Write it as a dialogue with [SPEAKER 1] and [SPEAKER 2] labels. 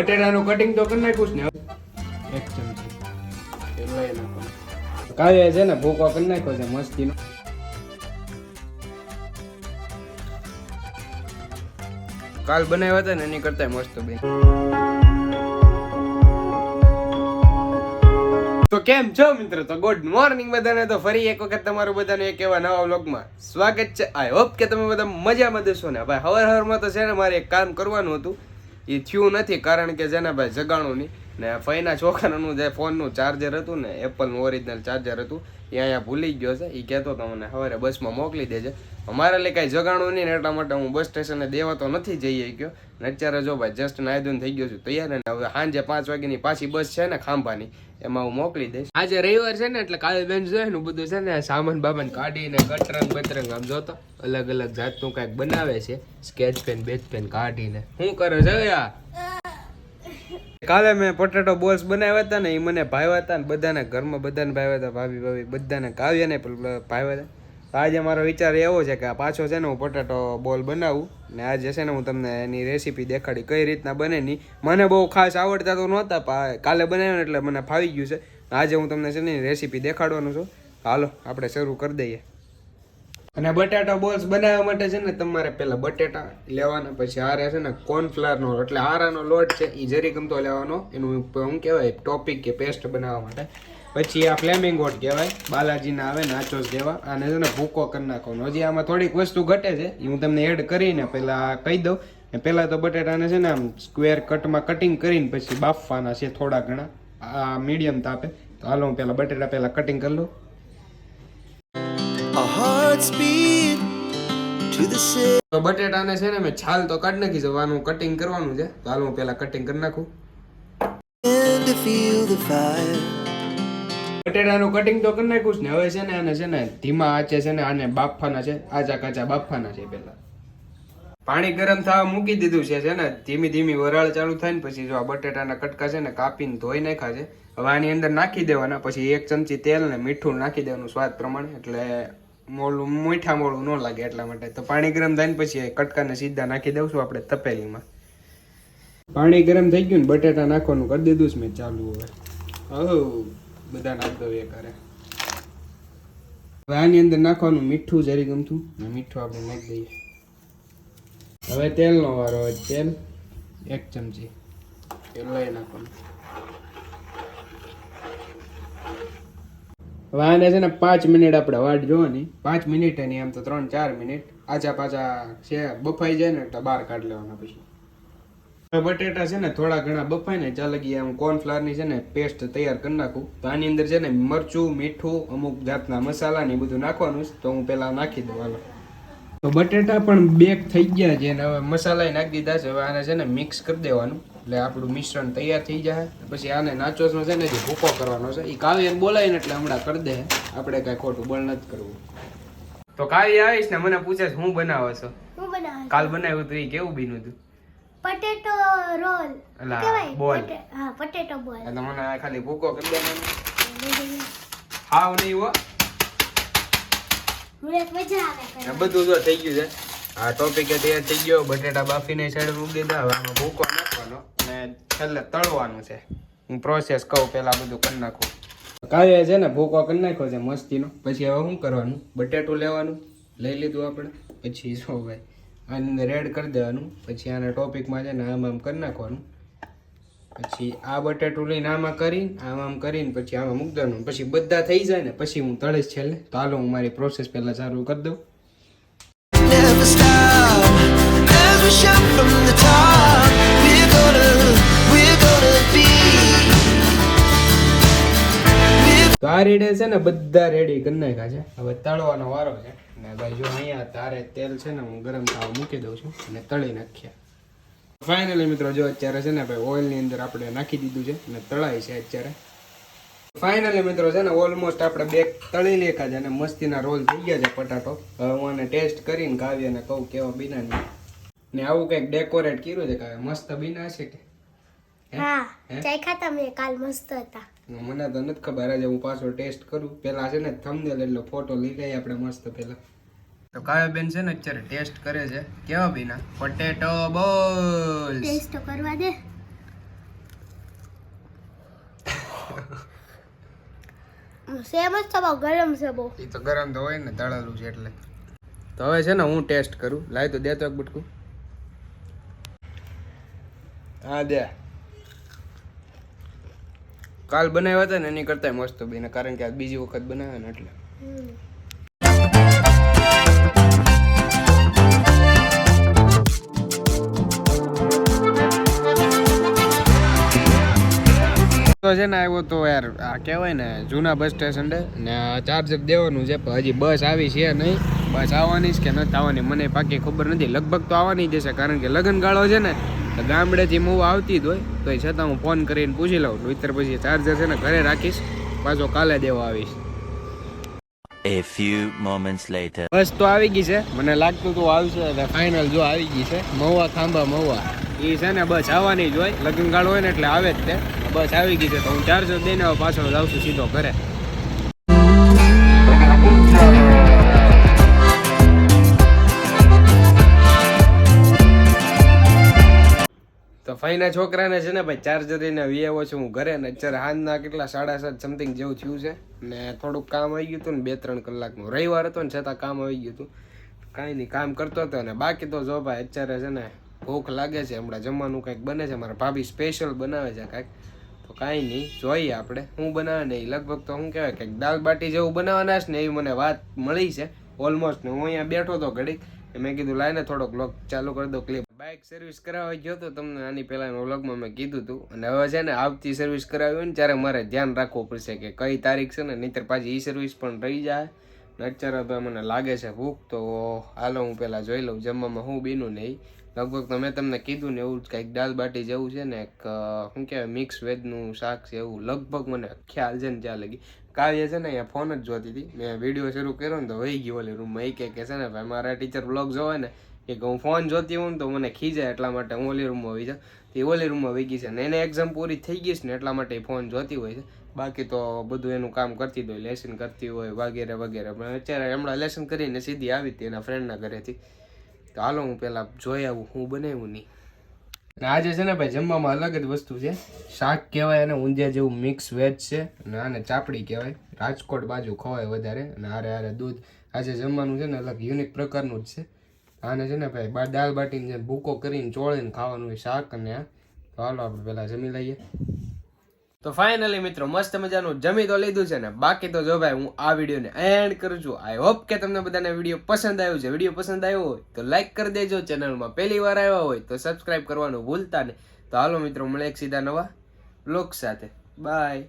[SPEAKER 1] બટેટાનું કટિંગ તો કરી નાખ્યું ને એક ચમચી. કાવ્ય છે ને, ભૂકો કરી નાખ્યો છે મસ્તીનો. કાલ બનાવ્યા હતા ને, એની કરતા મસ્ત બેન. તો કેમ છો મિત્રો? તો ગુડ મોર્નિંગ બધાને. તો ફરી એક વખત તમારું બધાને એક એવા નવા વ્લોગમાં સ્વાગત છે. આઈ હોપ કે તમે બધા મજામાં દેશો ને. ભાઈ, હવાર હવારમાં તો છે ને, મારે એક કામ કરવાનું હતું. એ થયું નથી કારણ કે જેને ભાઈ જગાણું નહીં. ને ફઈના છોકરાનું જે ફોનનું ચાર્જર હતું ને એપલનું ઓરિજિનલ ચાર્જર હતું, એ અહીંયા ભૂલી ગયો છે. એ કહેતો હતો મને, સવારે બસમાં મોકલી દેજે. અમારે લઈ કાંઈ જગાણું નહીં ને એટલા માટે હું બસ સ્ટેશને દેવા તો નથી જઈ ગયો ને અત્યારે જો ભાઈ જસ્ટ નાયદુન થઈ ગયો છું, તૈયાર ને હવે સાંજે પાંચ વાગ્યાની પાછી બસ છે ને ખાંભાની, એમાં હું મોકલી દઈશ. આજે રવિવાર છે ને, એટલે કાલે બેન જોઈએ ને બધું છે ને, સામાન બામાન કાઢીને કટરંગ બતરંગ આમ જોતો, અલગ અલગ જાતનું કાંઈક બનાવે છે સ્કેચ પેન બેચ પેન કાઢીને. શું કરે છે યાર કાલે મેં પોટેટો બોલ્સ બનાવ્યા હતા ને એ મને ભાવ્યા હતા ને બધાને ઘરમાં બધાને ભાવ્યા હતા, ભાભી ભાભી, બધાને કાવ્યા ને ભાવ્યા હતા. આજે મારો વિચાર એવો છે કે આ પાછો છે ને હું પોટેટો બોલ બનાવું ને આજે છે ને હું તમને એની રેસીપી દેખાડી કઈ રીતના બને ની મને બહુ ખાસ આવડતા તો નહોતા કાલે બનાવ્યો એટલે મને ફાવી ગયું છે. આજે હું તમને છે ને રેસીપી દેખાડવાનું છું. હાલો, આપણે શરૂ કરી દઈએ. અને બટાટા બોલ્સ બનાવવા માટે છે ને તમારે પહેલાં બટેટા લેવાના, પછી આરે છે ને કોર્નફ્લાવરનો, એટલે આરાનો લોટ છે એ જરી ગમતો લેવાનો. એનું શું કહેવાય, ટોપિક કે પેસ્ટ બનાવવા માટે. પછી આ ફ્લેમિંગ ગોટ કહેવાય, બાલાજીના આવે નાચોસ જેવા, આને છે ને ભૂકો કરી નાખવાનો. હજી આમાં થોડીક વસ્તુ ઘટે છે એ હું તમને એડ કરીને પહેલાં કહી દઉં. પહેલાં તો બટેટાને છે ને આમ સ્ક્વેર કટમાં કટિંગ કરીને પછી બાફવાના છે થોડા ઘણા, આ મીડિયમ તાપે. તો હાલો હું પહેલાં બટેટા પહેલાં કટિંગ કરી લઉં.
[SPEAKER 2] Hearts to the city.
[SPEAKER 1] તો બટેટાને છે ને મેં છાલ તો કાઢી નાખી જવાનું કટિંગ કરવાનું છે. તો હાલ હું પહેલા કટિંગ કરી નાખું. બટેટાનું કટિંગ તો કરી નાખ્યું છે ને હવે છે ને આને છે ને ધીમા આચે છે ને આને બાફવાના છે આચા કાચા બાફવાના છે પહેલા. પાણી ગરમ થવા મૂકી દીધું છે છે ને. ધીમી ધીમી વરાળ ચાલુ થાય ને પછી જો આ બટેટાના કટકા છે ને કાપીને ધોઈ નાખ્યા છે. હવે આની અંદર નાખી દેવાના પછી એક ચમચી તેલ ને મીઠું નાખી દેવાનું સ્વાદ પ્રમાણે એટલે મોળું મીઠા મોળું ન લાગે એટલા માટે. તો પાણી ગરમ થાય પછી કટકાને સીધા નાખી દઉં છું આપણે તપેલીમાં. પાણી ગરમ થઈ ગયું ને બટેટા નાખવાનું કરી દીધું છે મેં ચાલુ હવે. હો બધા નાખ દો એ કરે હવે આની અંદર નાખવાનું મીઠું જરી ગમતું. ને મીઠું આપણે નાખી દઈએ. હવે તેલનો વારો તેલ એક ચમચી. તેલ લઈ નાખવાનું. હવે આને છે ને પાંચ મિનિટ આપણે વાટ જોવાની. પાંચ મિનિટ એની આમ તો ત્રણ ચાર મિનિટ. આછા પાછા છે, બફાઈ જાય ને તો બહાર કાઢી લેવાના પછી. બટેટા છે ને થોડા ઘણા બફાય ને ત્યાં લગી હું કોર્નફ્લાવરની છે ને પેસ્ટ તૈયાર કરી નાખું. તો આની અંદર છે ને મરચું, મીઠું, અમુક જાતના મસાલા ને બધું નાખવાનું તો હું પેલા નાખી દઉં તો બટેટા પણ બેક થઈ ગયા છે ને હવે મસાલા નાખી દીધા છે. હવે આને છે ને મિક્સ કરી દેવાનું. એટલે આપણું મિશ્રણ તૈયાર થઈ જાય. પછી આને નાચોસનો છે ને જે ભૂકો કરવાનો છે એ કાવ્યને બોલાવીને એટલે હમણાં કરી દે. આપણે કાંઈ ખોટું બળ નથી કરવું. તો કાવ્ય આવીશ ને મને પૂછે છે હું બનાવો છો? કાલ બનાવ્યું હતું એ કેવું બીનું હતું
[SPEAKER 3] પટેટો રોલ એટલે
[SPEAKER 1] બોલ.
[SPEAKER 3] હા પટેટો બોલ
[SPEAKER 1] એટલે મને આ ખાલી ભૂકો કરી દેવાનો હાવ નહીં હો. બધું જો થઈ ગયું છે. આ ટોપિક તૈયાર થઈ ગયો. બટેટા બાફીને સાઈડ મૂકી દીધા હવે આમાં ભૂકો નાખવાનો અને છેલ્લે તળવાનું છે. હું પ્રોસેસ કહું પહેલાં બધું કરી નાખું. કાવ્ય છે ને ભૂકો કરી નાખ્યો છે મસ્તીનો. પછી હવે શું કરવાનું? બટેટું લેવાનું લઈ લીધું આપણે. પછી શું ભાઈ? આની અંદર એડ કરી દેવાનું. પછી આના ટોપિકમાં છે ને આમ આમ કરી નાખવાનું. પછી આ બટેટું લઈને આમાં કરીને આમ આમ કરીને પછી આમાં મૂકી દેવાનું. પછી બધા થઈ જાય ને પછી હું તળીશ છેલ્લે. તો હાલો હું મારી પ્રોસેસ પહેલાં ચાલુ કરી દઉં. તો આ રેડે છે ને બધા રેડી કરી નાખ્યા છે. હવે તળવાનો વારો છે. ને ભાઈ જો અહીંયા તારે તેલ છે ને હું ગરમ થવા મૂકી દઉં છું અને તળી નાખ્યા. ફાઇનલી મિત્રો જો અત્યારે છે ને ભાઈ ઓઇલની અંદર આપણે નાખી દીધું છે અને તળાય છે અત્યારે. ફાઇનલી મિત્રો છે ને ઓલમોસ્ટ આપણે બે તળી લેખા છે અને મસ્તીના રોલ થઈ ગયા છે પટાટો હવે હું આને ટેસ્ટ કરીને કાવ્યને કહું કેવા બીના નહીં ને આવું કંઈક ડેકોરેટ કર્યું છે કાવ્ય મસ્ત બીના છે કે? હે?
[SPEAKER 3] હે? ખાતા મેં કાલ મસ્ત હતા.
[SPEAKER 1] મને તો નથી ખબર આજે હું પાછો ટેસ્ટ કરું. પહેલાં છે ને થમનેલ એટલે ફોટો લઈ લઈએ આપણે મસ્ત પહેલાં તો કાવ્યાબેન છે ને અત્યારે ટેસ્ટ કરે છે. કેવા બીના પોટેટો બોલ
[SPEAKER 3] ટેસ્ટ કરવા દે. સેમ જ તો ગરમ છે બહુ.
[SPEAKER 1] એ તો ગરમ તો હોય ને તળેલું છે એટલે. તો હવે છે ને હું ટેસ્ટ કરું. લાવી તો દે તો એક બટકું. હા દે. કાલ બનાવ્યા હતા ને, એની કરતા મસ્ત બને. કારણ કે આ બીજી વખત બનાવ્યા ને એટલે. તો છે ને આવ્યો તો યાર, આ કહેવાય ને, જૂના બસ સ્ટેશન ને ચાર્જર દેવાનું છે, પણ હજી બસ આવી છે નહીં. બસ આવવાની છે કે નથી આવવાની મને પાકી ખબર નથી. લગભગ તો આવવાની જ હશે કારણ કે લગ્ન ગાળો છે ને તો ગામડેથી મૂવ આવતી જ હોય. તો છતાં હું ફોન કરીને પૂછી લઉં. નહીતર પછી ચાર્જર છે ને ઘરે રાખીશ. પાછો કાલે દેવા આવીશ.
[SPEAKER 4] A few moments later.
[SPEAKER 1] બસ તો આવી ગઈ છે. મને લાગતું તું આવશે એટલે ફાઇનલ જો આવી ગઈ છે. મહુવા ખાંભા મહુવા. એ છે ને બસ આવવાની જ હોય. લગ્ન ગાળો હોય ને એટલે આવે જ તે. બસ આવી ગઈ છે તો હું ચાર્જર દઈને પાછળ પાછો જાઉં છું સીધો ઘરે. ફાઈના છોકરાને છે ને ભાઈ ચાર્જર લઈને વી આવ્યો છું હું ઘરે ને અત્યારે હાંજના કેટલા સાડા સાત સમથિંગ જેવું થયું છે ને થોડુંક કામ આવી ગયું હતું ને બે ત્રણ કલાકનું. રવિવાર હતો ને છતાં કામ આવી ગયું હતું. કાંઈ નહીં, કામ કરતો હતો ને બાકી તો જો ભાઈ અત્યારે છે ને ભૂખ લાગે છે, હમણાં જમવાનું કંઈક બને છે, મારા ભાભી સ્પેશિયલ બનાવે છે કાંઈક. તો કાંઈ નહીં, જોઈએ આપણે હું બનાવે ને લગભગ તો શું કહેવાય કંઈક દાલ બાટી જેવું બનાવવાના છે ને એવી મને વાત મળી છે. ઓલમોસ્ટ ને હું અહીંયા બેઠો હતો ઘડીક મેં કીધું લાઈને થોડોક લોક ચાલુ કરી દો ક્લિપ બાઇક સર્વિસ કરાવવા ગયો તો તમને આની પહેલાના વ્લોગમાં મેં કીધું હતું અને હવે છે ને આવતી સર્વિસ કરાવી હોય ને ત્યારે મારે ધ્યાન રાખવું પડશે કે કઈ તારીખ છે ને, નહીંતર પાછી ઈ સર્વિસ પણ રહી જાય. ને અત્યારે તો મને લાગે છે ભૂખ, તો હાલો હું પહેલાં જોઈ લઉં જમવામાં હું બીનું નહીં લગભગ તો મેં તમને કીધું ને એવું જ કંઈક દાલ બાટી જેવું છે ને એક શું કહેવાય મિક્સ વેજનું શાક છે એવું. લગભગ મને ખ્યાલ છે ને ત્યાં લગી. કાવ્ય છે ને અહીંયા ફોન જ જોતી હતી. મેં વીડિયો શરૂ કર્યો ને તો વહી ગયો ઓલી રૂમમાં એ કે છે ને, ભાઈ મારા ટીચર બ્લોગ જોવે ને એ કે હું ફોન જોતી હોઉં તો મને ખીજાય એટલા માટે હું ઓલી રૂમમાં વહી જાઉં. તો એ ઓલી રૂમમાં વહી છે ને એને એક્ઝામ પૂરી થઈ ગઈ છે ને એટલા માટે ફોન જોતી હોય છે. બાકી તો બધું એનું કામ કરતી હોય લેસન કરતી હોય, વગેરે વગેરે. પણ અત્યારે હમણાં લેસન કરીને સીધી આવી હતી એના ફ્રેન્ડના ઘરેથી. તો હાલો હું પહેલાં જોઈ આવું, હું બનાવ્યું નહીં. આજે છે ને ભાઈ જમવામાં અલગ જ વસ્તુ છે. શાક કહેવાય અને ઊંધિયા જેવું મિક્સ વેજ છે અને આને ચાપડી કહેવાય. રાજકોટ બાજુ ખવાય વધારે અને હારે હારે દૂધ. આજે જમવાનું છે ને અલગ યુનિક પ્રકારનું જ છે. આને છે ને ભાઈ બા દાળ બાટીને જે ભૂકો કરીને ચોળીને ખાવાનું હોય, શાક અને તો હાલો આપણે પહેલાં જમી લઈએ. તો ફાઇનલી મિત્રો, મસ્ત મજાનું જમી તો લીધું છે ને. બાકી તો જો ભાઈ હું આ વિડીયોને એન્ડ કરું છું. આઈ હોપ કે તમને બધાને વીડિયો પસંદ આવ્યો છે. વીડિયો પસંદ આવ્યો હોય તો લાઈક કરી દેજો. ચેનલમાં પહેલી વાર આવ્યા હોય તો સબસ્ક્રાઈબ કરવાનું ભૂલતા નહીં. તો હાલો મિત્રો મળે એક સીધા નવા બ્લોગ સાથે. બાય